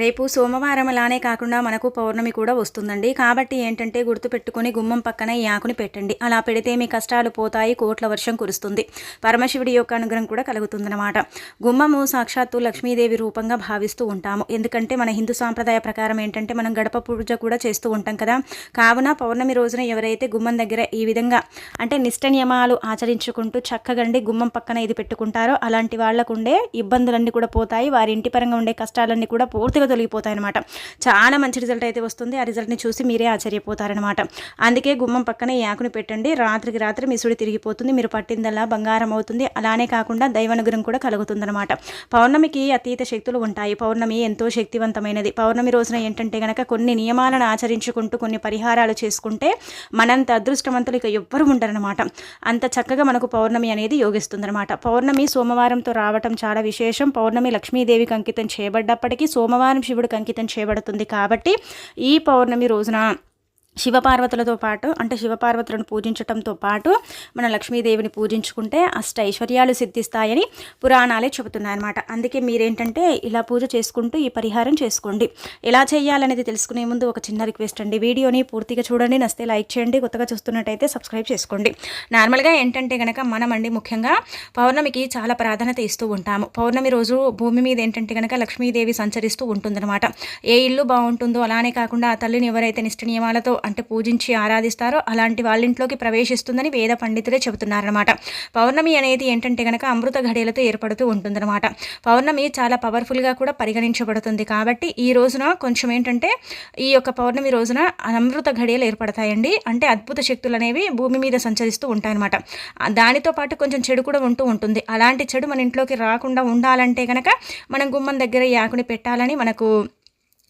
రేపు సోమవారం అలానే కాకుండా మనకు పౌర్ణమి కూడా వస్తుందండి. కాబట్టి ఏంటంటే గుర్తుపెట్టుకొని గుమ్మం పక్కన ఈ ఆకుని పెట్టండి. అలా పెడితే మీ కష్టాలు పోతాయి కోట్ల వర్షం కురుస్తుంది. పరమశివుడి యొక్క అనుగ్రహం కూడా కలుగుతుందన్నమాట. గుమ్మము సాక్షాత్తు లక్ష్మీదేవి రూపంగా భావిస్తూ ఉంటాము. ఎందుకంటే మన హిందూ సాంప్రదాయ ప్రకారం ఏంటంటే మనం గడప పూజ కూడా చేస్తూ ఉంటాం కదా. కావున పౌర్ణమి రోజున ఎవరైతే గుమ్మం దగ్గర ఈ విధంగా అంటే నిష్ట నియమాలు ఆచరించుకుంటూ చక్కగండి గుమ్మం పక్కన ఇది పెట్టుకుంటారో అలాంటి వాళ్ళకు ఉండే ఇబ్బందులన్నీ కూడా పోతాయి. వారి ఇంటి పరంగా ఉండే కష్టాలన్నీ కూడా పూర్తిగా తొలగిపోతాయన్నమాట. చాలా మంచి రిజల్ట్ అయితే వస్తుంది. ఆ రిజల్ట్ని చూసి మీరే ఆశ్చర్యపోతారనమాట అందుకే గుమ్మం పక్కన ఈ ఆకుని పెట్టండి. రాత్రికి రాత్రి మీ సుడి తిరిగిపోతుంది. మీరు పట్టిందల్లా బంగారం అవుతుంది. అలానే కాకుండా దైవానుగ్రహం కూడా కలుగుతుందన్నమాట. పౌర్ణమికి అతీత శక్తులు ఉంటాయి. పౌర్ణమి ఎంతో శక్తివంతమైనది. పౌర్ణమి రోజున ఏంటంటే గనక కొన్ని నియమాలను ఆచరించుకుంటూ కొన్ని పరిహారాలు చేసుకుంటే మనంత అదృష్టవంతులు ఇక ఎవ్వరు ఉండరనమాట అంత చక్కగా మనకు పౌర్ణమి అనేది యోగిస్తుందన్నమాట. పౌర్ణమి సోమవారంతో రావటం చాలా విశేషం. పౌర్ణమి లక్ష్మీదేవికి అంకితం చేయబడ్డప్పటికీ సోమవారం శివుడికి అంకితం చేయబడుతుంది కాబట్టి ఈ పౌర్ణమి రోజున శివపార్వతులతో పాటు అంటే శివపార్వతులను పూజించడంతో పాటు మన లక్ష్మీదేవిని పూజించుకుంటే అష్ట ఐశ్వర్యాలు సిద్ధిస్తాయని పురాణాలే చెబుతున్నాయన్నమాట. అందుకే మీరేంటంటే ఇలా పూజ చేసుకుంటూ ఈ పరిహారం చేసుకోండి. ఎలా చేయాలనేది తెలుసుకునే ముందు ఒక చిన్న రిక్వెస్ట్ అండి. వీడియోని పూర్తిగా చూడండి నస్తే లైక్ చేయండి కొత్తగా చూస్తున్నట్టయితే సబ్స్క్రైబ్ చేసుకోండి. నార్మల్గా ఏంటంటే కనుక మనం అండి ముఖ్యంగా పౌర్ణమికి చాలా ప్రాధాన్యత ఇస్తూ ఉంటాము. పౌర్ణమి రోజు భూమి మీద ఏంటంటే కనుక లక్ష్మీదేవి సంచరిస్తూ ఉంటుందన్నమాట. ఏ ఇల్లు బాగుంటుందో అలానే కాకుండా ఆ తల్లిని ఎవరైతే నిష్ట నియమాలతో అంటే పూజించి ఆరాధిస్తారో అలాంటి వాళ్ళ ఇంట్లోకి ప్రవేశిస్తుందని వేద పండితులే చెబుతున్నారనమాట పౌర్ణమి అనేది ఏంటంటే కనుక అమృత ఘడియలతో ఏర్పడుతూ ఉంటుందన్నమాట. పౌర్ణమి చాలా పవర్ఫుల్గా కూడా పరిగణించబడుతుంది కాబట్టి ఈ రోజున కొంచెం ఏంటంటే ఈ యొక్క పౌర్ణమి రోజున అమృత ఘడియలు ఏర్పడతాయండి. అంటే అద్భుత శక్తులు అనేవి భూమి మీద సంచరిస్తూ ఉంటాయన్నమాట. దానితో పాటు కొంచెం చెడు కూడా ఉంటూ ఉంటుంది. అలాంటి చెడు మన ఇంట్లోకి రాకుండా ఉండాలంటే కనుక మనం గుమ్మం దగ్గర ఈ ఆకుని పెట్టాలని మనకు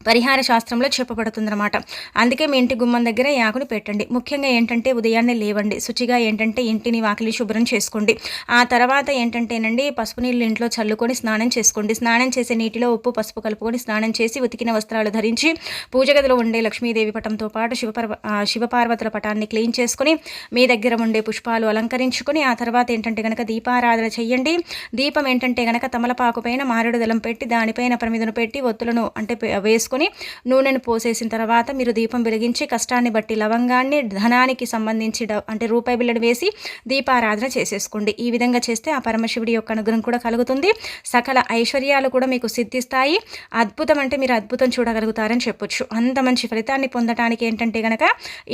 పరిహార శాస్త్రంలో చెప్పబడుతుందన్నమాట. అందుకే మీ ఇంటి గుమ్మం దగ్గర ఈ ఆకుని పెట్టండి. ముఖ్యంగా ఏంటంటే ఉదయాన్నే లేవండి. శుచిగా ఏంటంటే ఇంటిని వాకిలి శుభ్రం చేసుకోండి. ఆ తర్వాత ఏంటంటేనండి పసుపు నీళ్ళు ఇంట్లో చల్లుకొని స్నానం చేసుకోండి. స్నానం చేసే నీటిలో ఉప్పు పసుపు కలుపుకొని స్నానం చేసి ఉతికిన వస్త్రాలు ధరించి పూజ గదిలో ఉండే లక్ష్మీదేవి పటంతో పాటు శివపర్వ శివపార్వతుల పటాన్ని క్లీన్ చేసుకుని మీ దగ్గర ఉండే పుష్పాలు అలంకరించుకొని ఆ తర్వాత ఏంటంటే కనుక దీపారాధన చెయ్యండి దీపం ఏంటంటే కనుక తమలపాకు పైన మారేడు దళం పెట్టి దానిపైన ప్రమిదను పెట్టి ఒత్తులను అంటే వేసు చేసుకుని నూనెను పోసేసిన తర్వాత మీరు దీపం వెలిగించి కష్టాన్ని బట్టి లవంగాన్ని ధనానికి సంబంధించి అంటే రూపాయి బిళ్ళను వేసి దీపారాధన చేసేసుకోండి. ఈ విధంగా చేస్తే ఆ పరమశివుడి యొక్క అనుగ్రహం కూడా కలుగుతుంది. సకల ఐశ్వర్యాలు కూడా మీకు సిద్ధిస్తాయి. అద్భుతం అంటే మీరు అద్భుతం చూడగలుగుతారని చెప్పొచ్చు. అంత మంచి ఫలితాన్ని పొందడానికి ఏంటంటే కనుక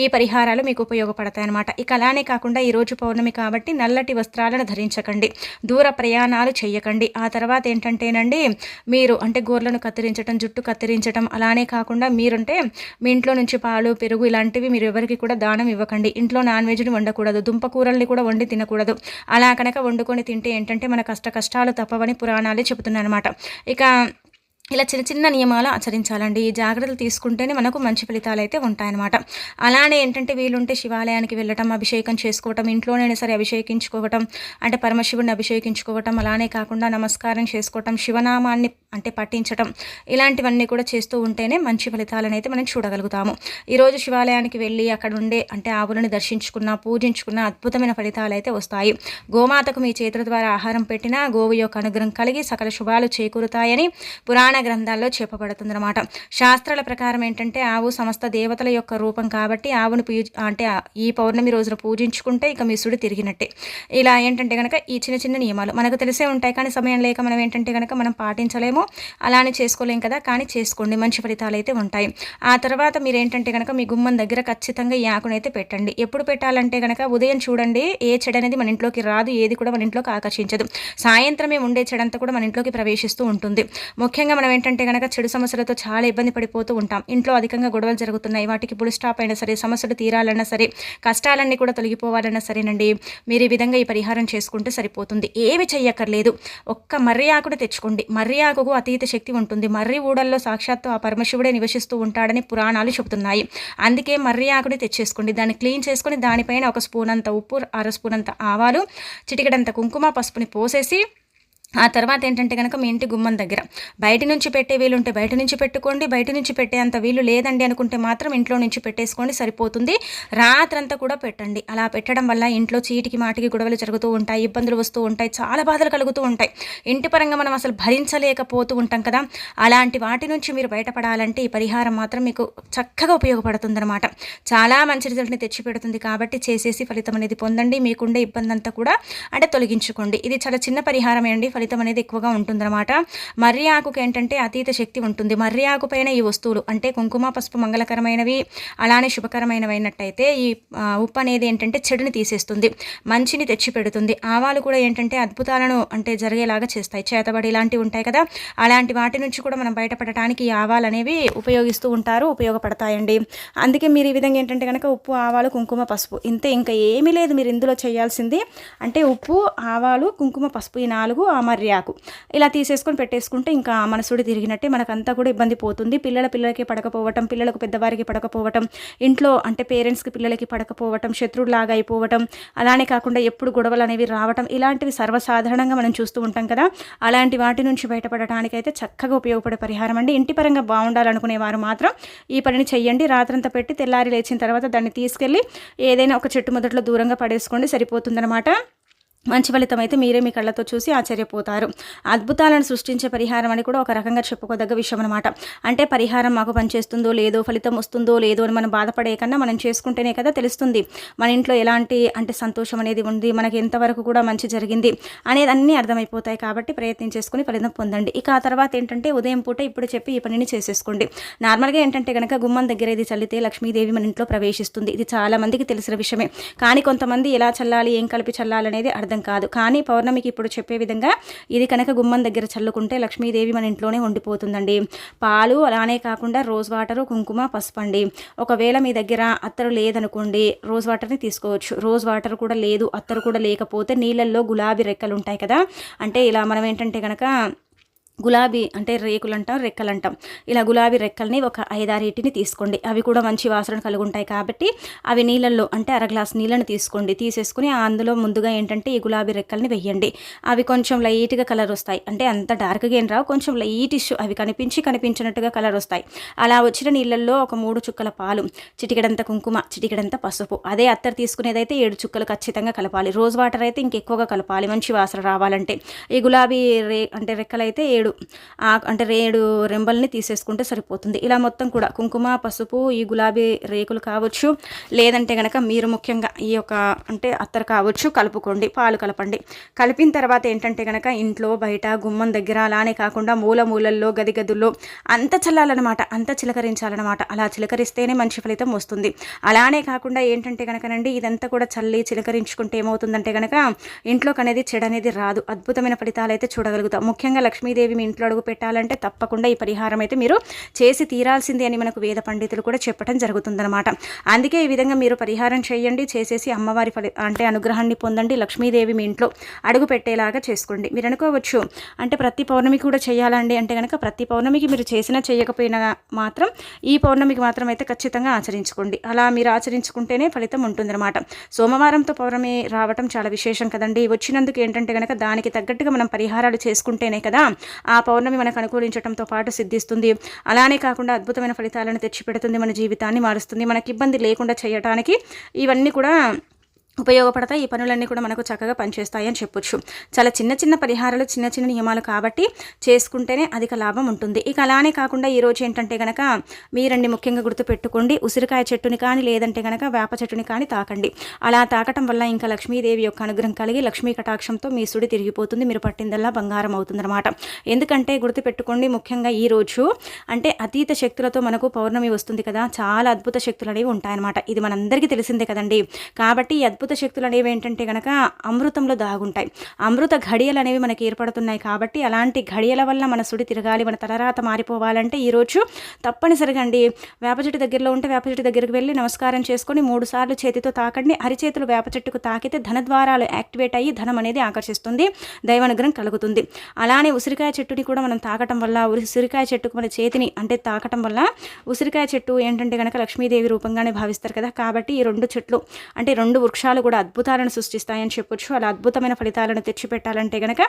ఈ పరిహారాలు మీకు ఉపయోగపడతాయి అనమాట ఇక అలానే కాకుండా ఈరోజు పౌర్ణమి కాబట్టి నల్లటి వస్త్రాలను ధరించకండి. దూర ప్రయాణాలు చేయకండి. ఆ తర్వాత ఏంటంటేనండి మీరు అంటే గోర్లను కత్తిరించడం జుట్టు కత్తిరించడం తినడం అలానే కాకుండా మీరుంటే మీ ఇంట్లో నుంచి పాలు పెరుగు ఇలాంటివి మీరు ఎవరికి కూడా దానం ఇవ్వకండి. ఇంట్లో నాన్ వెజ్ని వండకూడదు దుంప కూరల్ని కూడా వండి తినకూడదు. అలా కనుక వండుకొని తింటే ఏంటంటే మన కష్ట కష్టాలు తప్పవని పురాణాలే చెబుతున్నాయి అనమాట ఇక ఇలా చిన్న చిన్న నియమాలు ఆచరించాలండి. ఈ జాగ్రత్తలు తీసుకుంటేనే మనకు మంచి ఫలితాలు అయితే ఉంటాయన్నమాట. అలానే ఏంటంటే వీలుంటే శివాలయానికి వెళ్ళటం అభిషేకం చేసుకోవటం ఇంట్లోనైనా సరే అభిషేకించుకోవటం అంటే పరమశివుడిని అభిషేకించుకోవటం అలానే కాకుండా నమస్కారం చేసుకోవటం శివనామాన్ని అంటే పట్టించటం ఇలాంటివన్నీ కూడా చేస్తూ ఉంటేనే మంచి ఫలితాలను అయితే మనం చూడగలుగుతాము. ఈరోజు శివాలయానికి వెళ్ళి అక్కడ ఉండే అంటే ఆవులను దర్శించుకున్న పూజించుకున్న అద్భుతమైన ఫలితాలు అయితే వస్తాయి. గోమాతకు మీ చేతుల ద్వారా ఆహారం పెట్టినా గోవు యొక్క అనుగ్రహం కలిగి సకల శుభాలు చేకూరుతాయని పురాణ గ్రంథాల్లో చెప్పబడుతుందన్నమాట. శాస్త్రాల ప్రకారం ఏంటంటే ఆవు సమస్త దేవతల యొక్క రూపం కాబట్టి ఆవును పూజ అంటే ఈ పౌర్ణమి రోజున పూజించుకుంటే ఇక మిసుడు తిరిగినట్టే. ఇలా ఏంటంటే కనుక ఈ చిన్న చిన్న నియమాలు మనకు తెలిసే ఉంటాయి కానీ సమయం లేక మనం ఏంటంటే కనుక మనం పాటించలేము అలానే చేసుకోలేం కదా కానీ చేసుకోండి మంచి ఫలితాలు అయితే ఉంటాయి. ఆ తర్వాత మీరు ఏంటంటే కనుక మీ గుమ్మం దగ్గర ఖచ్చితంగా ఈ ఆకునైతే పెట్టండి. ఎప్పుడు పెట్టాలంటే కనుక ఉదయం చూడండి ఏ చెడు అనేది మన ఇంట్లోకి రాదు ఏది కూడా మన ఇంట్లోకి ఆకర్షించదు. సాయంత్రమే ఉండే చెడంతా కూడా మన ఇంట్లోకి ప్రవేశిస్తూ ఉంటుంది. ముఖ్యంగా మనం ఏంటంటే కనుక చెడు సమస్యలతో చాలా ఇబ్బంది పడిపోతూ ఉంటాం. ఇంట్లో అధికంగా గొడవలు జరుగుతున్నాయి. వాటికి పులి స్టాప్ అయినా సరే సమస్యలు తీరాలన్నా సరే కష్టాలన్నీ కూడా తొలగిపోవాలన్నా సరేనండి. మీరు ఈ విధంగా ఈ పరిహారం చేసుకుంటే సరిపోతుంది. ఏమి చెయ్యక్కర్లేదు. ఒక్క మర్రి ఆకును తెచ్చుకోండి. మర్రి ఆకుకు అతీత శక్తి ఉంటుంది. మర్రి ఊడల్లో సాక్షాత్తు ఆ పరమశివుడే నివసిస్తూ ఉంటాడని పురాణాలు చెబుతున్నాయి. అందుకే మర్రి ఆకుని తెచ్చేసుకోండి. దాన్ని క్లీన్ చేసుకుని దానిపైన ఒక స్పూన్ అంత ఉప్పు అర స్పూన్ అంత ఆవాలు చిటికడంత కుంకుమ పసుపుని పోసేసి ఆ తర్వాత ఏంటంటే కనుక మీ ఇంటి గుమ్మం దగ్గర బయట నుంచి పెట్టే వీలు ఉంటే బయట నుంచి పెట్టుకోండి బయట నుంచి పెట్టే అంత వీలు లేదండి అనుకుంటే మాత్రం ఇంట్లో నుంచి పెట్టేసుకోండి సరిపోతుంది. రాత్రంతా కూడా పెట్టండి. అలా పెట్టడం వల్ల ఇంట్లో చీటికి మాటికి గొడవలు జరుగుతూ ఉంటాయి ఇబ్బందులు వస్తూ ఉంటాయి చాలా బాధలు కలుగుతూ ఉంటాయి. ఇంటి పరంగా మనం అసలు భరించలేకపోతూ ఉంటాం కదా. అలాంటి వాటి నుంచి మీరు బయటపడాలంటే ఈ పరిహారం మాత్రం మీకు చక్కగా ఉపయోగపడుతుందన్నమాట. చాలా మంచి రిజల్ట్ని తెచ్చిపెడుతుంది కాబట్టి చేసేసి ఫలితం అనేది పొందండి. మీకుండే ఇబ్బంది అంతా కూడా అంటే తొలగించుకోండి. ఇది చాలా చిన్న పరిహారమే అండి. ఫలితం అనేది ఎక్కువగా ఉంటుందన్నమాట. మర్రి ఆకుకు ఏంటంటే అతీత శక్తి ఉంటుంది. మర్రి ఆకు పైన ఈ వస్తువులు అంటే కుంకుమ పసుపు మంగళకరమైనవి అలానే శుభకరమైనవైనట్టయితే ఈ ఉప్పు అనేది ఏంటంటే చెడుని తీసేస్తుంది. మంచిని తెచ్చి పెడుతుంది ఆవాలు కూడా ఏంటంటే అద్భుతాలను అంటే జరిగేలాగా చేస్తాయి. చేతబడి ఇలాంటివి ఉంటాయి కదా. అలాంటి వాటి నుంచి కూడా మనం బయటపడటానికి ఈ ఆవాలు అనేవి ఉపయోగిస్తూ ఉంటారు ఉపయోగపడతాయండి. అందుకే మీరు ఈ విధంగా ఏంటంటే కనుక ఉప్పు ఆవాలు కుంకుమ పసుపు ఇంతే. ఇంకా ఏమీ లేదు మీరు ఇందులో చేయాల్సింది అంటే ఉప్పు ఆవాలు కుంకుమ పసుపు ఈ నాలుగు ఆ మర్యాకు ఇలా తీసేసుకొని పెట్టేసుకుంటే ఇంకా మనసుడి తిరిగినట్టే మనకంతా కూడా ఇబ్బంది పోతుంది. పిల్లల పిల్లలకి పడకపోవటం పిల్లలకు పెద్దవారికి పడకపోవటం ఇంట్లో అంటే పేరెంట్స్కి పిల్లలకి పడకపోవటం శత్రువులాగా అయిపోవటం అలానే కాకుండా ఎప్పుడు గొడవలు అనేవి రావటం ఇలాంటివి సర్వసాధారణంగా మనం చూస్తూ ఉంటాం కదా. అలాంటి వాటి నుంచి బయటపడటానికైతే చక్కగా ఉపయోగపడే పరిహారం అండి. ఇంటి పరంగా బాగుండాలనుకునే వారు మాత్రం ఈ పనిని చెయ్యండి. రాత్రంతా పెట్టి తెల్లారి లేచిన తర్వాత దాన్ని తీసుకెళ్ళి ఏదైనా ఒక చెట్టు మొదట్లో దూరంగా పడేసుకోండి. సరిపోతుందన్నమాట. మంచి ఫలితం అయితే మీరే మీ కళ్ళతో చూసి ఆశ్చర్యపోతారు. అద్భుతాలను సృష్టించే పరిహారం అని కూడా ఒక రకంగా చెప్పుకోదగ్గ విషయం అనమాట అంటే పరిహారం మాకు పనిచేస్తుందో లేదో ఫలితం వస్తుందో లేదో అని మనం బాధపడే కన్నా మనం చేసుకుంటేనే కదా తెలుస్తుంది. మన ఇంట్లో ఎలాంటి అంటే సంతోషం అనేది ఉంది మనకి ఎంతవరకు కూడా మంచి జరిగింది అనేది అన్నీ అర్థమైపోతాయి కాబట్టి ప్రయత్నం చేసుకుని ఫలితం పొందండి. ఇక ఆ తర్వాత ఏంటంటే ఉదయం పూట ఇప్పుడు చెప్పి ఈ పనిని చేసేసుకోండి. నార్మల్గా ఏంటంటే కనుక గుమ్మం దగ్గర ఇది చల్లితే లక్ష్మీదేవి మన ఇంట్లో ప్రవేశిస్తుంది. ఇది చాలామందికి తెలిసిన విషయమే. కానీ కొంతమంది ఎలా చల్లాలి ఏం కలిపి చల్లాలి అనేది అర్థం అర్థం కాదు. కానీ పౌర్ణమికి ఇప్పుడు చెప్పే విధంగా ఇది కనుక గుమ్మం దగ్గర చల్లుకుంటే లక్ష్మీదేవి మన ఇంట్లోనే ఉండిపోతుందండి. పాలు అలానే కాకుండా రోజ్ వాటరు కుంకుమ పసుపు అండి ఒకవేళ మీ దగ్గర అత్తరు లేదనుకోండి రోజ్ వాటర్ని తీసుకోవచ్చు. రోజ్ వాటర్ కూడా లేదు అత్తరు కూడా లేకపోతే నీళ్ళల్లో గులాబీ రెక్కలు ఉంటాయి కదా. అంటే ఇలా మనం ఏంటంటే కనుక గులాబీ అంటే రేకులు అంటాం రెక్కలు అంటాం ఇలా గులాబీ రెక్కల్ని ఒక ఐదారేటిని తీసుకోండి. అవి కూడా మంచి వాసన కలిగి ఉంటాయి కాబట్టి అవి నీళ్ళల్లో అంటే అర గ్లాస్ నీళ్ళని తీసుకోండి. తీసేసుకుని అందులో ముందుగా ఏంటంటే ఈ గులాబీ రెక్కల్ని వెయ్యండి. అవి కొంచెం లైట్గా కలర్ వస్తాయి. అంటే అంత డార్క్గా ఏం రావు. కొంచెం లైటిష్ అవి కనిపించి కనిపించినట్టుగా కలర్ వస్తాయి. అలా వచ్చిన నీళ్ళల్లో ఒక మూడు చుక్కల పాలు చిటికెడంత కుంకుమ చిటికెడంత పసుపు. అదే అత్తరు తీసుకునేదైతే ఏడు చుక్కలు ఖచ్చితంగా కలపాలి. రోజ్ వాటర్ అయితే ఇంకెక్కువగా కలపాలి. మంచి వాసన రావాలంటే. ఈ గులాబీ రే అంటే రెక్కలైతే ఏడు రేడు. అంటే రేడు రెంబల్ని తీసేసుకుంటే సరిపోతుంది. ఇలా మొత్తం కూడా కుంకుమ పసుపు ఈ గులాబీ రేకులు కావచ్చు లేదంటే కనుక మీరు ముఖ్యంగా ఈ యొక్క అంటే అత్తరు కావచ్చు కలుపుకోండి పాలు కలపండి. కలిపిన తర్వాత ఏంటంటే కనుక ఇంట్లో బయట గుమ్మం దగ్గర అలానే కాకుండా మూల మూలల్లో గది గదుల్లో అంత చల్లాలన్నమాట అంత చిలకరించాలన్నమాట. అలా చిలకరిస్తేనే మంచి ఫలితం వస్తుంది. అలానే కాకుండా ఏంటంటే కనుకనండి ఇదంతా కూడా చల్లి చిలకరించుకుంటే ఏమవుతుందంటే కనుక ఇంట్లోకి అనేది చెడ అనేది రాదు. అద్భుతమైన ఫలితాలు అయితే చూడగలుగుతాం. ముఖ్యంగా లక్ష్మీదేవి మీ ఇంట్లో అడుగు పెట్టాలంటే తప్పకుండా ఈ పరిహారం అయితే మీరు చేసి తీరాల్సిందే అని మనకు వేద పండితులు కూడా చెప్పడం జరుగుతుందన్నమాట. అందుకే ఈ విధంగా మీరు పరిహారం చేయండి చేసేసి అమ్మవారి ఫలి అంటే అనుగ్రహాన్ని పొందండి లక్ష్మీదేవి మీ ఇంట్లో అడుగు పెట్టేలాగా చేసుకోండి. మీరు అనుకోవచ్చు అంటే ప్రతి పౌర్ణమి కూడా చేయాలండి అంటే కనుక ప్రతి పౌర్ణమికి మీరు చేసినా చేయకపోయినా మాత్రం ఈ పౌర్ణమికి మాత్రం అయితే ఖచ్చితంగా ఆచరించుకోండి. అలా మీరు ఆచరించుకుంటేనే ఫలితం ఉంటుందన్నమాట. సోమవారంతో పౌర్ణమి రావటం చాలా విశేషం కదండి. వచ్చినందుకు ఏంటంటే కనుక దానికి తగ్గట్టుగా మనం పరిహారాలు చేసుకుంటేనే కదా ఆ పౌర్ణమి మనకు అనుకూలించడంతో పాటు సిద్ధిస్తుంది. అలానే కాకుండా అద్భుతమైన ఫలితాలను తెచ్చిపెడుతుంది మన జీవితాన్ని మారుస్తుంది. మనకి ఇబ్బంది లేకుండా చేయటానికి ఇవన్నీ కూడా ఉపయోగపడతాయి. ఈ పనులన్నీ కూడా మనకు చక్కగా పనిచేస్తాయి అని చెప్పొచ్చు. చాలా చిన్న చిన్న పరిహారాలు చిన్న చిన్న నియమాలు కాబట్టి చేసుకుంటేనే అధిక లాభం ఉంటుంది. ఇక అలానే కాకుండా ఈరోజు ఏంటంటే కనుక మీరండి ముఖ్యంగా గుర్తుపెట్టుకోండి ఉసిరికాయ చెట్టుని కానీ లేదంటే కనుక వేప చెట్టుని కానీ తాకండి. అలా తాకటం వల్ల ఇంకా లక్ష్మీదేవి యొక్క అనుగ్రహం కలిగి లక్ష్మీ కటాక్షంతో మీ సుడి తిరిగిపోతుంది మీరు పట్టిందల్లా బంగారం అవుతుందన్నమాట. ఎందుకంటే గుర్తుపెట్టుకోండి ముఖ్యంగా ఈ రోజు అంటే అతీత శక్తులతో మనకు పౌర్ణమి వస్తుంది కదా చాలా అద్భుత శక్తులు అనేవి ఉంటాయన్నమాట. ఇది మనందరికీ తెలిసిందే కదండి. కాబట్టి అద్భుత అద్భుత శక్తులు అనేవి ఏంటంటే కనుక అమృతంలో దాగుంటాయి. అమృత ఘడియలు అనేవి మనకి ఏర్పడుతున్నాయి కాబట్టి అలాంటి ఘడియల వల్ల మన సుడి తిరగాలి మన తలరాత మారిపోవాలంటే ఈరోజు తప్పనిసరిగా అండి వేప చెట్టు దగ్గరలో ఉంటే వేప చెట్టు దగ్గరికి వెళ్ళి నమస్కారం చేసుకొని మూడు సార్లు చేతితో తాకండి. అరిచేతులు వేప చెట్టుకు తాకితే ధనద్వారాలు యాక్టివేట్ అయ్యి ధనం అనేది ఆకర్షిస్తుంది దైవానుగ్రహం కలుగుతుంది. అలానే ఉసిరికాయ చెట్టుని కూడా మనం తాకటం వల్ల ఉసిరికాయ చెట్టుకు మన చేతిని అంటే తాకటం వల్ల ఉసిరికాయ చెట్టు ఏంటంటే కనుక లక్ష్మీదేవి రూపంగానే భావిస్తారు కదా. కాబట్టి ఈ రెండు చెట్లు అంటే రెండు వృక్షాలు ఫలితాలు కూడా అద్భుతాలను సృష్టిస్తాయని చెప్పొచ్చు. అలా అద్భుతమైన ఫలితాలను తెచ్చిపెట్టాలంటే గనక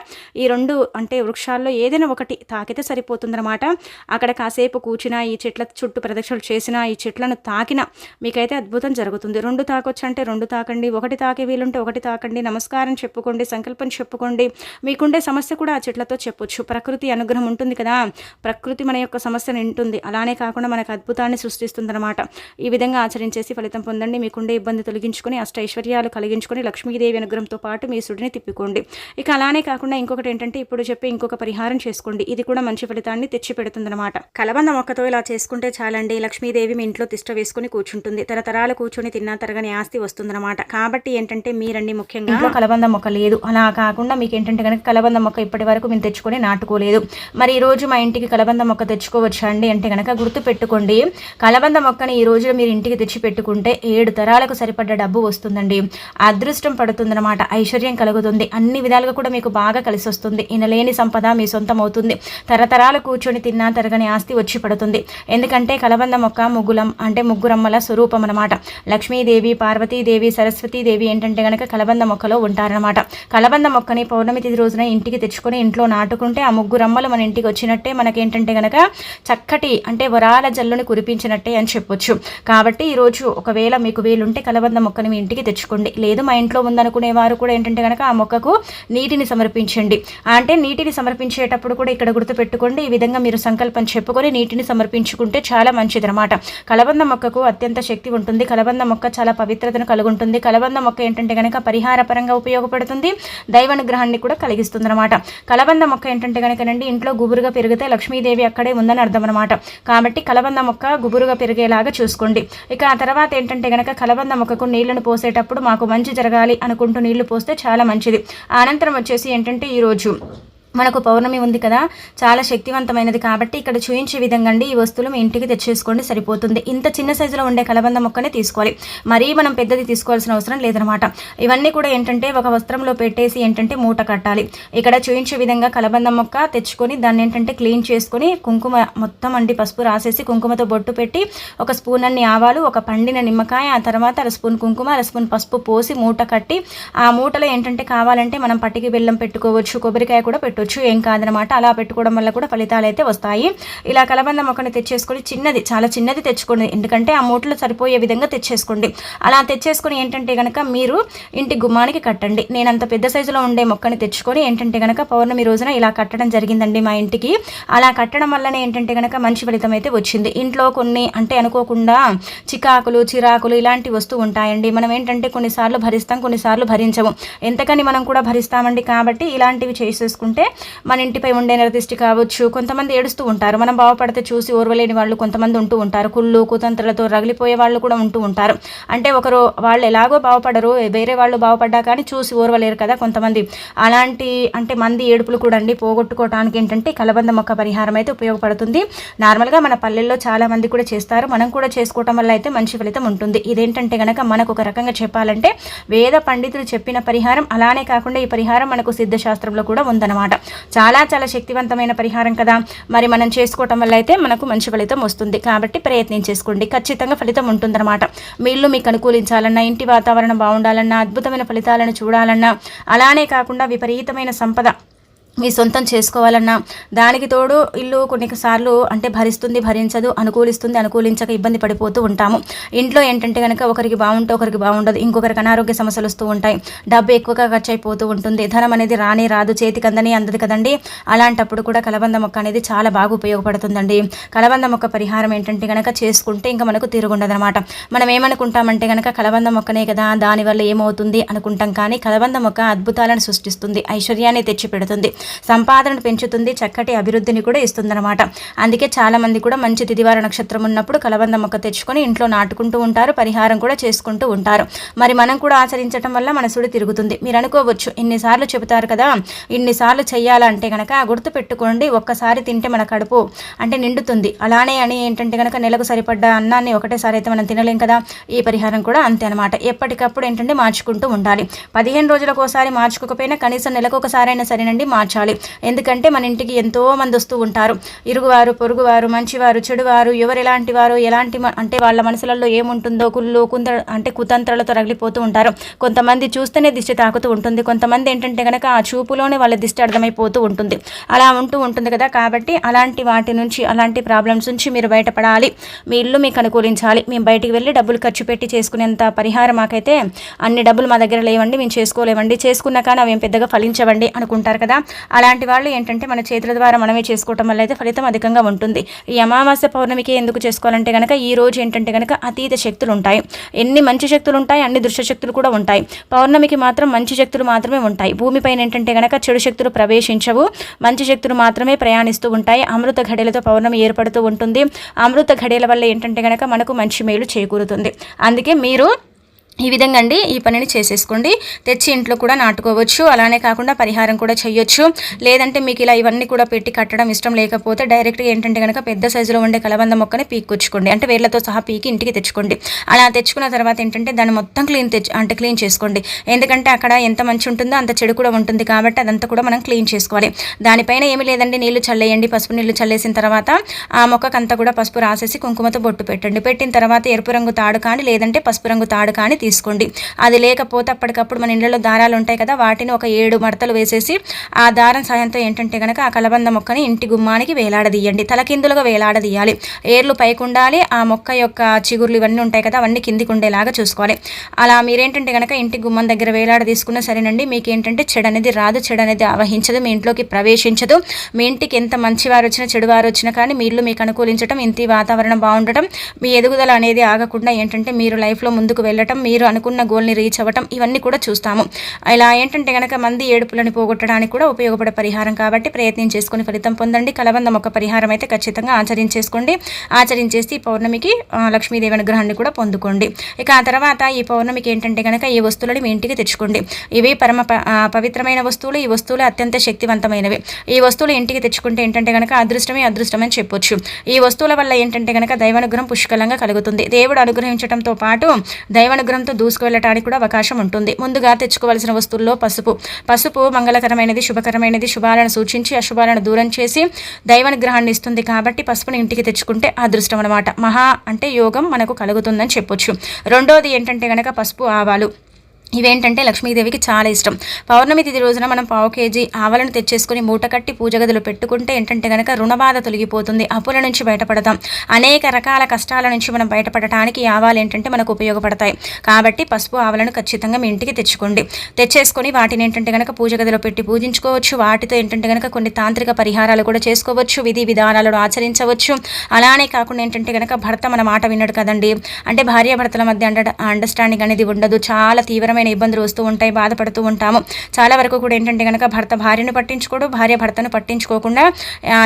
ఈ రెండు అంటే వృక్షాల్లో ఏదైనా ఒకటి తాకితే సరిపోతుందన్నమాట. అక్కడ కాసేపు కూర్చున్నా ఈ చెట్ల చుట్టూ ప్రదక్షిణలు చేసినా ఈ చెట్లను తాకినా మీకైతే అద్భుతం జరుగుతుంది. రెండు తాకొచ్చు అంటే రెండు తాకండి ఒకటి తాకే వీలుంటే ఒకటి తాకండి నమస్కారం చెప్పుకోండి సంకల్పం చెప్పుకోండి మీకుండే సమస్య కూడా ఆ చెట్లతో చెప్పొచ్చు. ప్రకృతి అనుగ్రహం ఉంటుంది కదా ప్రకృతి మన యొక్క సమస్యను ఉంటుంది అలానే కాకుండా మనకు అద్భుతాన్ని సృష్టిస్తుందన్నమాట. ఈ విధంగా ఆచరించేసి ఫలితం పొందండి. మీకుండే ఇబ్బంది తొలగించుకొని అష్ట ఐశ్వర్యాలు కలిగించుకొని లక్ష్మీదేవి అనుగ్రహంతో పాటు మీ సుడిని తిప్పుకోండి. ఇక అలానే కాకుండా ఇంకొకటి ఏంటంటే ఇప్పుడు చెప్పే ఇంకొక పరిహారం చేసుకోండి. ఇది కూడా మంచి ఫలితాన్ని తెచ్చిపెడుతుందన్నమాట. కలబంద మొక్కతో ఇలా చేసుకుంటే చాలండి లక్ష్మీదేవి మీ ఇంట్లో తిష్ట వేసుకుని కూర్చుంటుంది. తరతరాలు కూర్చొని తిన్నా తరగని ఆస్తి వస్తుందన్నమాట. కాబట్టి ఏంటంటే మీరండి ముఖ్యంగా ఇంట్లో కలబంద మొక్క లేదు. అలా కాకుండా మీకు ఏంటంటే కనుక కలబంద మొక్క ఇప్పటి వరకు మేము తెచ్చుకొని నాటుకోలేదు. మరి ఈ రోజు మా ఇంటికి కలబంద మొక్క తెచ్చుకోవచ్చా అండి అంటే కనుక గుర్తు పెట్టుకోండి. కలబంద మొక్కని ఈ రోజు మీరు ఇంటికి తెచ్చి పెట్టుకుంటే ఏడు తరాలకు సరిపడ్డ డబ్బు వస్తుందండి. అదృష్టం పడుతుందన్నమాట. ఐశ్వర్యం కలుగుతుంది. అన్ని విధాలుగా కూడా మీకు బాగా కలిసి వస్తుంది ఇనలేని సంపద మీ సొంతం అవుతుంది. తరతరాలు కూర్చొని తిన్నా తరగని ఆస్తి వచ్చి పడుతుంది. ఎందుకంటే కలబంద మొక్క ముగ్గులం అంటే ముగ్గురమ్మల స్వరూపం అనమాట లక్ష్మీదేవి పార్వతీదేవి సరస్వతీదేవి ఏంటంటే గనక కలబంద మొక్కలో ఉంటారనమాట కలబంద మొక్కని పౌర్ణమి తిథి రోజున ఇంటికి తెచ్చుకొని ఇంట్లో నాటుకుంటే ఆ ముగ్గురమ్మలు మన ఇంటికి వచ్చినట్టే మనకేంటంటే కనుక చక్కటి అంటే వరాల జల్లుని కురిపించినట్టే అని చెప్పొచ్చు. కాబట్టి ఈరోజు ఒకవేళ మీకు వీలుంటే కలబంద మొక్కని మీ ఇంటికి తెచ్చుకోండి. లేదు మా ఇంట్లో ఉందనుకునే వారు కూడా ఏంటంటే కనుక ఆ మొక్కకు నీటిని సమర్పించండి. అంటే నీటిని సమర్పించేటప్పుడు కూడా ఇక్కడ గుర్తుపెట్టుకోండి ఈ విధంగా మీరు సంకల్పం చెప్పుకొని నీటిని సమర్పించుకుంటే చాలా మంచిదనమాట కలబంద మొక్కకు అత్యంత శక్తి ఉంటుంది. కలబంద మొక్క చాలా పవిత్రతను కలిగి ఉంటుంది కలబంద మొక్క ఏంటంటే కనుక పరిహార పరంగా ఉపయోగపడుతుంది. దైవానుగ్రహాన్ని కూడా కలిగిస్తుంది అనమాట కలబంద మొక్క ఏంటంటే కనుకనండి ఇంట్లో గుబురుగా పెరిగితే లక్ష్మీదేవి అక్కడే ఉందని అర్థం అనమాట కాబట్టి కలబంద మొక్క గుబురుగా పెరిగేలాగా చూసుకోండి. ఇక ఆ తర్వాత ఏంటంటే కనుక కలబంద మొక్కకు నీళ్ళను పోసేటప్పుడు మాకు మంచి జరగాలి అనుకుంటూ నీళ్ళు పోస్తే చాలా మంచిది. అనంతరం వచ్చేసి ఏంటంటే ఈరోజు మనకు పౌర్ణమి ఉంది కదా చాలా శక్తివంతమైనది కాబట్టి ఇక్కడ చూయించే విధంగా అండి ఈ వస్తువులు మీ ఇంటికి తెచ్చేసుకోండి సరిపోతుంది. ఇంత చిన్న సైజులో ఉండే కలబంద మొక్కనే తీసుకోవాలి. మరీ మనం పెద్దది తీసుకోవాల్సిన అవసరం లేదనమాట ఇవన్నీ కూడా ఏంటంటే ఒక వస్త్రంలో పెట్టేసి ఏంటంటే మూట కట్టాలి. ఇక్కడ చూయించే విధంగా కలబంద మొక్క తెచ్చుకొని దాన్ని ఏంటంటే క్లీన్ చేసుకొని కుంకుమ మొత్తం అండి పసుపు రాసేసి కుంకుమతో బొట్టు పెట్టి ఒక స్పూన్ అన్ని ఆవాలు ఒక పండిన నిమ్మకాయ ఆ తర్వాత అర స్పూన్ కుంకుమ అర స్పూన్ పసుపు పోసి మూట కట్టి ఆ మూటలో ఏంటంటే కావాలంటే మనం పట్టికి బెల్లం పెట్టుకోవచ్చు కొబ్బరికాయ కూడా పెట్టవచ్చు పెట్టుకోవచ్చు ఏం కాదనమాట అలా పెట్టుకోవడం వల్ల కూడా ఫలితాలు అయితే వస్తాయి. ఇలా కలబంద మొక్కని తెచ్చేసుకొని చిన్నది చాలా చిన్నది తెచ్చుకోండి. ఎందుకంటే ఆ మూటలు సరిపోయే విధంగా తెచ్చేసుకోండి. అలా తెచ్చేసుకొని ఏంటంటే కనుక మీరు ఇంటి గుమ్మానికి కట్టండి. నేను అంత పెద్ద సైజులో ఉండే మొక్కని తెచ్చుకొని ఏంటంటే కనుక పౌర్ణమి రోజున ఇలా కట్టడం జరిగిందండి మా ఇంటికి. అలా కట్టడం వల్లనే ఏంటంటే కనుక మంచి ఫలితం అయితే వచ్చింది. ఇంట్లో కొన్ని అంటే అనుకోకుండా చికాకులు చిరాకులు ఇలాంటి వస్తూ ఉంటాయండి. మనం ఏంటంటే కొన్నిసార్లు భరిస్తాం కొన్నిసార్లు భరించము. ఎంతకని మనం కూడా భరిస్తామండి. కాబట్టి ఇలాంటివి చేసేసుకుంటే మన ఇంటిపై ఉండే నిర్దిష్టి కావచ్చు కొంతమంది ఏడుస్తూ ఉంటారు. మనం బాగుపడితే చూసి ఓర్వలేని వాళ్ళు కొంతమంది ఉంటూ ఉంటారు. కుళ్ళు కుతంత్రలతో రగిలిపోయే వాళ్ళు కూడా ఉంటూ ఉంటారు. అంటే ఒకరు వాళ్ళు ఎలాగో బాగుపడరు వేరే వాళ్ళు బాగుపడ్డా కానీ చూసి ఓర్వలేరు కదా కొంతమంది. అలాంటి అంటే మంది ఏడుపులు కూడా అండి పోగొట్టుకోవడానికి ఏంటంటే కలబంద మొక్క పరిహారం అయితే ఉపయోగపడుతుంది. నార్మల్గా మన పల్లెల్లో చాలా మంది కూడా చేస్తారు. మనం కూడా చేసుకోవటం వల్ల అయితే మంచి ఫలితం ఉంటుంది. ఇదేంటంటే కనుక మనకు ఒక రకంగా చెప్పాలంటే వేద పండితులు చెప్పిన పరిహారం అలానే కాకుండా ఈ పరిహారం మనకు సిద్ధశాస్త్రంలో కూడా ఉందన్నమాట. చాలా చాలా శక్తివంతమైన పరిహారం కదా. మరి మనం చేసుకోవటం వల్ల అయితే మనకు మంచి ఫలితం వస్తుంది. కాబట్టి ప్రయత్నం చేసుకోండి. ఖచ్చితంగా ఫలితం ఉంటుందన్నమాట. మీ ఇల్లు మీకు అనుకూలించాలన్నా ఇంటి వాతావరణం బాగుండాలన్నా అద్భుతమైన ఫలితాలను చూడాలన్నా అలానే కాకుండా విపరీతమైన సంపద మీ సొంతం చేసుకోవాలన్నా దానికి తోడు ఇల్లు కొన్నిసార్లు అంటే భరిస్తుంది భరించదు అనుకూలిస్తుంది అనుకూలించక ఇబ్బంది పడిపోతూ ఉంటాము. ఇంట్లో ఏంటంటే కనుక ఒకరికి బాగుంటే ఒకరికి బాగుండదు. ఇంకొకరికి అనారోగ్య సమస్యలు వస్తూ ఉంటాయి. డబ్బు ఎక్కువగా ఖర్చు అయిపోతూ ఉంటుంది. ధనం అనేది రాని రాదు. చేతికి అందని అందదు కదండి. అలాంటప్పుడు కూడా కలబంద మొక్క అనేది చాలా బాగా ఉపయోగపడుతుందండి. కలబంద మొక్క పరిహారం ఏంటంటే కనుక చేసుకుంటే ఇంకా మనకు తిరుగుండదనమాట మనం ఏమనుకుంటామంటే కనుక కలబంద మొక్కనే కదా దానివల్ల ఏమవుతుంది అనుకుంటాం. కానీ కలబంద మొక్క అద్భుతాలను సృష్టిస్తుంది. ఐశ్వర్యాన్ని తెచ్చి పెడుతుంది సంపాదనను పెంచుతుంది చక్కటి అభివృద్ధిని కూడా ఇస్తుందన్నమాట. అందుకే చాలామంది కూడా మంచి తిదివార నక్షత్రం ఉన్నప్పుడు కలబంద మొక్క తెచ్చుకొని ఇంట్లో నాటుకుంటూ ఉంటారు పరిహారం కూడా చేసుకుంటూ ఉంటారు. మరి మనం కూడా ఆచరించడం వల్ల మన సుడి తిరుగుతుంది. మీరు అనుకోవచ్చు ఇన్నిసార్లు చెబుతారు కదా ఇన్నిసార్లు చేయాలంటే కనుక గుర్తు పెట్టుకోండి ఒక్కసారి తింటే మన కడుపు అంటే నిండుతుంది. అలానే అని ఏంటంటే కనుక నెలకు సరిపడ్డ అన్నాన్ని ఒకటేసారి అయితే మనం తినలేం కదా ఈ పరిహారం కూడా అంతే అనమాట ఎప్పటికప్పుడు ఏంటంటే మార్చుకుంటూ ఉండాలి. పదిహేను రోజులకు ఒకసారి మార్చుకోకపోయినా కనీసం నెలకు ఒకసారి అయినా సరేనండి మార్చాలి మార్చాలి ఎందుకంటే మన ఇంటికి ఎంతో మంది వస్తూ ఉంటారు. ఇరుగువారు పొరుగువారు మంచివారు చెడువారు ఎవరు ఎలాంటి వారు ఎలాంటి అంటే వాళ్ళ మనసులలో ఏముంటుందో కుళ్ళు కుంత అంటే కుతంత్రాలతో రగిలిపోతూ ఉంటారు. కొంతమంది చూస్తేనే దిష్టి తాకుతూ ఉంటుంది. కొంతమంది ఏంటంటే కనుక ఆ చూపులోనే వాళ్ళ దిష్టి అర్థమైపోతూ ఉంటుంది. అలా ఉంటూ ఉంటుంది కదా. కాబట్టి అలాంటి వాటి నుంచి అలాంటి ప్రాబ్లమ్స్ నుంచి మీరు బయటపడాలి. మీ ఇల్లు మీకు అనుకూలించాలి. మేము బయటికి వెళ్ళి డబ్బులు ఖర్చు పెట్టి చేసుకునేంత పరిహారం మాకైతే అన్ని డబ్బులు మా దగ్గర లేవండి. మేము చేసుకోలేమండి. చేసుకున్నా కానీ అవి పెద్దగా ఫలించవండి అనుకుంటారు కదా. అలాంటి వాళ్ళు ఏంటంటే మన చేతుల ద్వారా మనమే చేసుకోవటం వల్ల అయితే ఫలితం అధికంగా ఉంటుంది. ఈ అమావాస్య పౌర్ణమికి ఎందుకు చేసుకోవాలంటే కనుక ఈ రోజు ఏంటంటే కనుక అతీత శక్తులు ఉంటాయి. ఎన్ని మంచి శక్తులు ఉంటాయి అన్ని దుష్ట శక్తులు కూడా ఉంటాయి. పౌర్ణమికి మాత్రం మంచి శక్తులు మాత్రమే ఉంటాయి. భూమిపైన ఏంటంటే కనుక చెడు శక్తులు ప్రవేశించవు. మంచి శక్తులు మాత్రమే ప్రయాణిస్తూ ఉంటాయి. అమృత ఘడియలతో పౌర్ణమి ఏర్పడుతూ ఉంటుంది. అమృత ఘడియల వల్ల ఏంటంటే కనుక మనకు మంచి మేలు చేకూరుతుంది. అందుకే మీరు ఈ విధంగా అండి ఈ పనిని చేసేసుకోండి. తెచ్చి ఇంట్లో కూడా నాటుకోవచ్చు. అలానే కాకుండా పరిహారం కూడా చేయొచ్చు లేదంటే మీకు ఇలా ఇవన్నీ కూడా పెట్టి కట్టడం ఇష్టం లేకపోతే డైరెక్ట్గా ఏంటంటే కనుక పెద్ద సైజులో ఉండే కలబంద మొక్కని పీక్కొచ్చుకోండి. అంటే వేర్లతో సహా పీకి ఇంటికి తెచ్చుకోండి. అలా తెచ్చుకున్న తర్వాత ఏంటంటే దాన్ని మొత్తం క్లీన్ తెచ్చు అంటే క్లీన్ చేసుకోండి. ఎందుకంటే అక్కడ ఎంత మంచి ఉంటుందో అంత చెడు కూడా ఉంటుంది కాబట్టి అదంతా కూడా మనం క్లీన్ చేసుకోవాలి. దానిపైన ఏమి లేదండి. నీళ్ళు చల్లేయండి. పసుపు నీళ్ళు చల్లేసిన తర్వాత ఆ మొక్కకంతా కూడా పసుపు రాసేసి కుంకుమతో బొట్టు పెట్టండి. పెట్టిన తర్వాత ఎరుపు రంగు తాడు కానీ లేదంటే పసుపు రంగు తాడు కానీ తీసుకోండి. అది లేకపోతే అప్పటికప్పుడు మన ఇళ్ళలో దారాలు ఉంటాయి కదా వాటిని ఒక ఏడు మడతలు వేసేసి ఆ దారం సాయంతో ఏంటంటే కనుక ఆ కలబంద మొక్కని ఇంటి గుమ్మానికి వేలాడదీయండి. తలకిందులుగా వేలాడదీయాలి. ఏర్లు పైకి ఉండాలి ఆ మొక్క యొక్క చిగుర్లు ఇవన్నీ ఉంటాయి కదా అవన్నీ కిందికి ఉండేలాగా చూసుకోవాలి. అలా మీరేంటంటే కనుక ఇంటి గుమ్మం దగ్గర వేలాడ తీసుకున్న సరేనండి మీకు ఏంటంటే చెడు అనేది రాదు చెడు అనేది ఆవహించదు మీ ఇంట్లోకి ప్రవేశించదు. మీ ఇంటికి ఎంత మంచివారు వచ్చినా చెడువారు వచ్చినా కానీ మీ ఇల్లు మీకు అనుకూలించడం ఇంటి వాతావరణం బాగుండటం మీ ఎదుగుదల అనేది ఆగకుండా ఏంటంటే మీరు లైఫ్లో ముందుకు వెళ్ళటం మీరు అనుకున్న గోల్ని రీచ్ అవ్వటం ఇవన్నీ కూడా చూస్తాము. ఇలా ఏంటంటే కనుక మంది ఏడుపులను పోగొట్టడానికి కూడా ఉపయోగపడే పరిహారం కాబట్టి ప్రయత్నం చేసుకుని ఫలితం పొందండి. కలబందం ఒక పరిహారం అయితే ఖచ్చితంగా ఆచరించేసుకోండి. ఆచరించేసి ఈ పౌర్ణమికి లక్ష్మీదేవి అనుగ్రహాన్ని కూడా పొందుకోండి. ఇక ఆ తర్వాత ఈ పౌర్ణమికి ఏంటంటే కనుక ఈ వస్తువులను మీ ఇంటికి తెచ్చుకోండి. ఇవి పరమ పవిత్రమైన వస్తువులు. ఈ వస్తువులు అత్యంత శక్తివంతమైనవి. ఈ వస్తువులు ఇంటికి తెచ్చుకుంటే ఏంటంటే కనుక అదృష్టమే అదృష్టం అని చెప్పొచ్చు. ఈ వస్తువుల వల్ల ఏంటంటే కనుక దైవానుగ్రహం పుష్కలంగా కలుగుతుంది. దేవుడు అనుగ్రహించడంతో పాటు దైవానుగ్రహంతో దూసుకువెళ్ళటానికి కూడా అవకాశం ఉంటుంది. ముందుగా తెచ్చుకోవాల్సిన వస్తువుల్లో పసుపు. పసుపు మంగళకరమైనది శుభకరమైనది శుభాలను సూచించి అశుభాలను దూరం చేసి దైవానుగ్రహాన్ని ఇస్తుంది కాబట్టి పసుపుని ఇంటికి తెచ్చుకుంటే అదృష్టం అనమాట మహా అంటే యోగం మనకు కలుగుతుందని చెప్పొచ్చు. రెండోది ఏంటంటే కనుక పసుపు ఆవాలు. ఇవేంటంటే లక్ష్మీదేవికి చాలా ఇష్టం. పౌర్ణమి తిథి రోజున మనం పావు కేజీ ఆవలను తెచ్చేసుకుని మూటకట్టి పూజ గదిలో పెట్టుకుంటే ఏంటంటే కనుక రుణబాధ తొలగిపోతుంది. అప్పుల నుంచి బయటపడతాం. అనేక రకాల కష్టాల నుంచి మనం బయటపడటానికి ఆవాలు ఏంటంటే మనకు ఉపయోగపడతాయి. కాబట్టి పసుపు ఆవలను ఖచ్చితంగా మీ ఇంటికి తెచ్చుకోండి. తెచ్చేసుకొని వాటిని ఏంటంటే కనుక పూజ గదిలో పెట్టి పూజించుకోవచ్చు. వాటితో ఏంటంటే కనుక కొన్ని తాంత్రిక పరిహారాలు కూడా చేసుకోవచ్చు. విధి విధానాలను ఆచరించవచ్చు. అలానే కాకుండా ఏంటంటే కనుక భర్త మన మాట విన్నాడు కదండి. అంటే భార్యాభర్తల మధ్య అండర్స్టాండింగ్ అనేది ఉండదు. చాలా తీవ్రమైన రకమైన ఇబ్బందులు వస్తూ ఉంటాయి బాధపడుతూ ఉంటాము. చాలా వరకు కూడా ఏంటంటే కనుక భర్త భార్యను పట్టించుకోడు భార్య భర్తను పట్టించుకోకుండా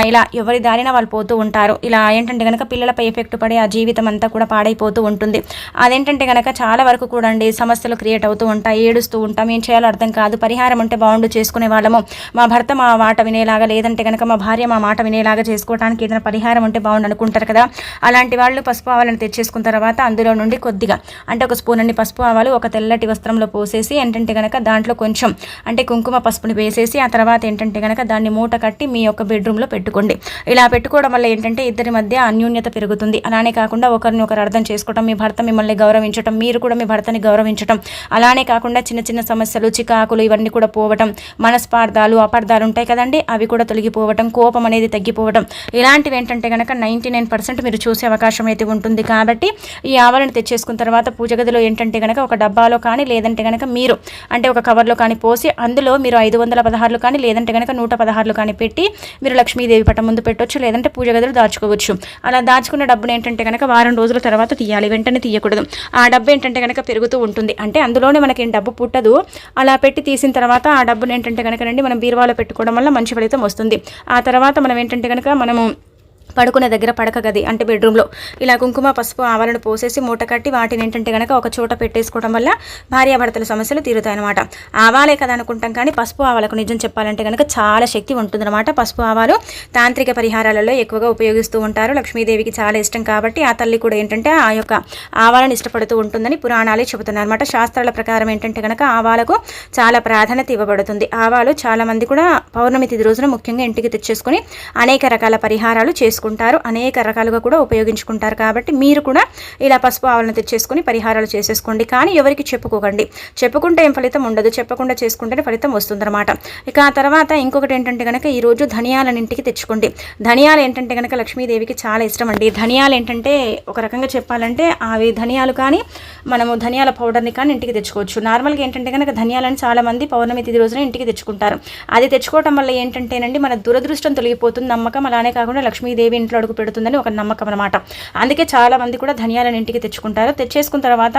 ఇలా ఎవరి దారిన వాళ్ళు పోతూ ఉంటారు. ఇలా ఏంటంటే కనుక పిల్లలపై ఎఫెక్ట్ పడి ఆ జీవితం అంతా కూడా పాడైపోతూ ఉంటుంది. అదేంటంటే కనుక చాలా వరకు కూడా అండి సమస్యలు క్రియేట్ అవుతూ ఉంటాయి ఏడుస్తూ ఉంటాం. ఏం చేయాలో అర్థం కాదు. పరిహారం ఉంటే బాగుండు చేసుకునే వాళ్ళము. మా భర్త మా మాట వినేలాగా లేదంటే కనుక మా భార్య మా మాట వినేలాగా చేసుకోవడానికి ఏదైనా పరిహారం ఉంటే బాగుండు అనుకుంటారు కదా. అలాంటి వాళ్ళు పసుపు ఆవాలను తెచ్చేసుకున్న తర్వాత అందులో నుండి కొద్దిగా అంటే ఒక స్పూన్ అన్ని పసుపు ఆవాలు ఒక తెల్లటి వస్త్రం పాత్రలో పోసేసి ఏంటంటే కనుక దాంట్లో కొంచెం అంటే కుంకుమ పసుపుని వేసేసి ఆ తర్వాత ఏంటంటే కనుక దాన్ని మూట కట్టి మీ యొక్క బెడ్రూమ్లో పెట్టుకోండి. ఇలా పెట్టుకోవడం వల్ల ఏంటంటే ఇద్దరి మధ్య అన్యూన్యత పెరుగుతుంది. అలానే కాకుండా ఒకరిని ఒకరు అర్థం చేసుకోవడం మీ భర్త మిమ్మల్ని గౌరవించడం మీరు కూడా మీ భర్తని గౌరవించడం అలానే కాకుండా చిన్న చిన్న సమస్యలు చికాకులు ఇవన్నీ కూడా పోవటం మనస్పార్థాలు అపార్థాలు ఉంటాయి కదండి. అవి కూడా తొలగిపోవటం కోపం అనేది తగ్గిపోవటం. ఇలాంటివి ఏంటంటే కనుక నైంటీ నైన్ పర్సెంట్ మీరు చూసే అవకాశం అయితే ఉంటుంది. కాబట్టి ఈ ఆవరణ తెచ్చేసుకున్న తర్వాత పూజ గదిలో ఏంటంటే కనుక ఒక డబ్బాలో కానీ లేదంటే లేదంటే కనుక మీరు అంటే ఒక కవర్లో కానీ పోసి అందులో మీరు ఐదు వందల పదహారులు కానీ లేదంటే కనుక నూట పదహారులు కానీ పెట్టి మీరు లక్ష్మీదేవి పట్టం ముందు పెట్టవచ్చు లేదంటే పూజ గదులు దాచుకోవచ్చు. అలా దాచుకున్న డబ్బును ఏంటంటే కనుక వారం రోజుల తర్వాత తీయాలి వెంటనే తీయకూడదు. ఆ డబ్బు ఏంటంటే కనుక పెరుగుతూ ఉంటుంది. అంటే అందులోనే మనకి డబ్బు పుట్టదు. అలా పెట్టి తీసిన తర్వాత ఆ డబ్బును ఏంటంటే కనుక రండి మనం బీరువాలో పెట్టుకోవడం వల్ల మంచి ఫలితం వస్తుంది. ఆ తర్వాత మనం ఏంటంటే కనుక మనము పడుకునే దగ్గర పడక గది అంటే బెడ్రూమ్లో ఇలా కుంకుమ పసుపు ఆవాలను పోసేసి మూట కట్టి వాటిని ఏంటంటే కనుక ఒక చోట పెట్టేసుకోవడం వల్ల భార్యాభర్తల సమస్యలు తీరుతాయి అనమాట ఆవాలే కదా అనుకుంటాం కానీ పసుపు ఆవాలకు నిజం చెప్పాలంటే కనుక చాలా శక్తి ఉంటుందన్నమాట. పసుపు ఆవాలు తాంత్రిక పరిహారాలలో ఎక్కువగా ఉపయోగిస్తూ ఉంటారు. లక్ష్మీదేవికి చాలా ఇష్టం కాబట్టి ఆ తల్లి కూడా ఏంటంటే ఆ యొక్క ఆవాలను ఇష్టపడుతూ ఉంటుందని పురాణాలే చెబుతున్నారు అనమాట శాస్త్రాల ప్రకారం ఏంటంటే కనుక ఆవాలకు చాలా ప్రాధాన్యత ఇవ్వబడుతుంది. ఆవాలు చాలామంది కూడా పౌర్ణమి తిది రోజున ముఖ్యంగా ఇంటికి తెచ్చేసుకుని అనేక రకాల పరిహారాలు చేసుకుంటారు. అనేక రకాలుగా కూడా ఉపయోగించుకుంటారు. కాబట్టి మీరు కూడా ఇలా పసుపు ఆవులను తెచ్చేసుకుని పరిహారాలు చేసేసుకోండి. కానీ ఎవరికి చెప్పుకోకండి. చెప్పుకుంటే ఏం ఫలితం ఉండదు. చెప్పకుండా చేసుకుంటేనే ఫలితం వస్తుందన్నమాట. ఇక ఆ తర్వాత ఇంకొకటి ఏంటంటే కనుక ఈరోజు ధనియాలను ఇంటికి తెచ్చుకోండి. ధనియాలు ఏంటంటే కనుక లక్ష్మీదేవికి చాలా ఇష్టం అండి ధనియాలు ఏంటంటే ఒక రకంగా చెప్పాలంటే అవి ధనియాలు కానీ మనము ధనియాల పౌడర్ని కానీ ఇంటికి తెచ్చుకోవచ్చు. నార్మల్గా ఏంటంటే కనుక ధనియాలని చాలామంది పౌర్ణమి తిది రోజున ఇంటికి తెచ్చుకుంటారు. అది తెచ్చుకోవటం వల్ల ఏంటంటేనండి మన దురదృష్టం తొలగిపోతుంది. నమ్మకం అలానే కాకుండా లక్ష్మీదేవి ఇంట్లో అడుగు పెడుతుందని ఒక నమ్మకం అనమాట అందుకే చాలా మంది కూడా ధనియాలను ఇంటికి తెచ్చుకుంటారు. తెచ్చేసుకున్న తర్వాత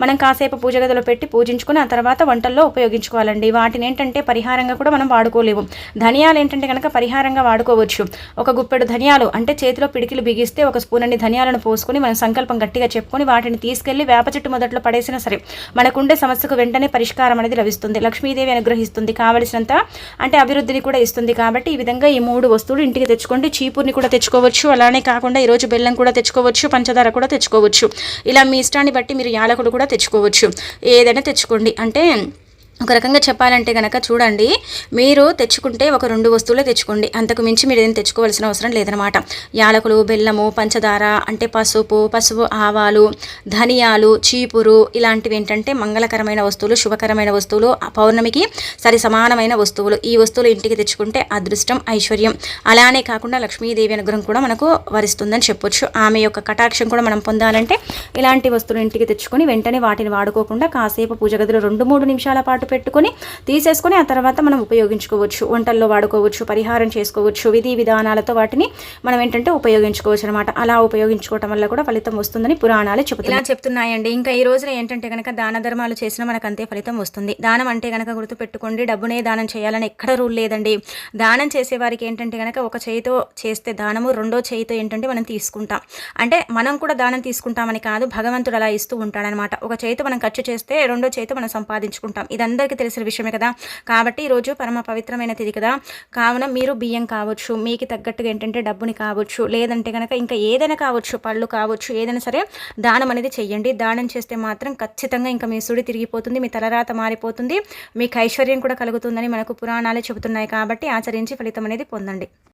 మనం కాసేపు పూజ గదిలో పెట్టి పూజించుకుని ఆ తర్వాత వంటల్లో ఉపయోగించుకోవాలండి. వాటిని ఏంటంటే పరిహారంగా కూడా మనం వాడుకోలేము. ధనియాలు ఏంటంటే కనుక పరిహారంగా వాడుకోవచ్చు. ఒక గుప్పెడు ధనియాలు అంటే చేతిలో పిడికిలు బిగిస్తే ఒక స్పూన్ అన్ని ధనియాలను పోసుకొని మనం సంకల్పం గట్టిగా చెప్పుకొని వాటిని తీసుకెళ్ళి వేప చెట్టు మొదట్లో పడేసినా సరే మనకుండే సమస్యకు వెంటనే పరిష్కారం అనేది లభిస్తుంది. లక్ష్మీదేవి అనుగ్రహిస్తుంది. కావలసినంత అంటే అభివృద్ధిని కూడా ఇస్తుంది. కాబట్టి ఈ విధంగా ఈ మూడు వస్తువులు ఇంటికి తెచ్చుకోండి. చీపుర్ని కూడా తెచ్చుకోవచ్చు. అలానే కాకుండా ఈరోజు బెల్లం కూడా తెచ్చుకోవచ్చు పంచదార కూడా తెచ్చుకోవచ్చు. ఇలా మీ ఇష్టాన్ని బట్టి మీరు యాలకులు కూడా తెచ్చుకోవచ్చు. ఏదైనా తెచ్చుకోండి. అంటే ఒక రకంగా చెప్పాలంటే కనుక చూడండి మీరు తెచ్చుకుంటే ఒక రెండు వస్తువులే తెచ్చుకోండి. అంతకు మించి మీరు ఏం తెచ్చుకోవాల్సిన అవసరం లేదనమాట. యాలకులు బెల్లము పంచదార అంటే పసుపు పసుపు ఆవాలు ధనియాలు చీపురు ఇలాంటివి ఏంటంటే మంగళకరమైన వస్తువులు శుభకరమైన వస్తువులు పౌర్ణమికి సరి సమానమైన వస్తువులు. ఈ వస్తువులు ఇంటికి తెచ్చుకుంటే అదృష్టం ఐశ్వర్యం. అలానే కాకుండా లక్ష్మీదేవి అనుగ్రహం కూడా మనకు వరిస్తుందని చెప్పొచ్చు. ఆమె యొక్క కటాక్షం కూడా మనం పొందాలంటే ఇలాంటి వస్తువులు ఇంటికి తెచ్చుకొని వెంటనే వాటిని వాడుకోకుండా కాసేపు పూజ గదిలో రెండు మూడు నిమిషాల పాటు పెట్టుకొని తీసేసుకొని ఆ తర్వాత మనం ఉపయోగించుకోవచ్చు వంటల్లో వాడుకోవచ్చు పరిహారం చేసుకోవచ్చు విధి విధానాలతో వాటిని మనం ఏంటంటే ఉపయోగించుకోవచ్చు అనమాట అలా ఉపయోగించుకోవటం వల్ల కూడా ఫలితం వస్తుందని పురాణాలు చెబుతున్నాయి. చెప్తున్నాయండి. ఇంకా ఈ రోజున ఏంటంటే కనుక దాన ధర్మాలు చేసినా మనకు అంతే ఫలితం వస్తుంది. దానం అంటే కనుక గుర్తుపెట్టుకోండి డబ్బునే దానం చేయాలని ఎక్కడ రూల్ లేదండి. దానం చేసే వారికి ఏంటంటే కనుక ఒక చేయితో చేస్తే దానము రెండో చేయితో ఏంటంటే మనం తీసుకుంటాం. అంటే మనం కూడా దానం తీసుకుంటామని కాదు భగవంతుడు అలా ఇస్తూ ఉంటాడనమాట ఒక చేతితో మనం ఖర్చు చేస్తే రెండో చేతితో మనం సంపాదించుకుంటాం. అందరికీ తెలిసిన విషయమే కదా. కాబట్టి ఈరోజు పరమ పవిత్రమైన తిది కదా. కావున మీరు బియ్యం కావచ్చు మీకు తగ్గట్టుగా ఏంటంటే డబ్బుని కావచ్చు లేదంటే కనుక ఇంకా ఏదైనా కావచ్చు పళ్ళు కావచ్చు ఏదైనా సరే దానం అనేది చెయ్యండి. దానం చేస్తే మాత్రం ఖచ్చితంగా ఇంకా మీ సుడి తిరిగిపోతుంది మీ తలరాత మారిపోతుంది మీకు ఐశ్వర్యం కూడా కలుగుతుందని మనకు పురాణాలే చెబుతున్నాయి కాబట్టి ఆచరించి ఫలితం అనేది పొందండి.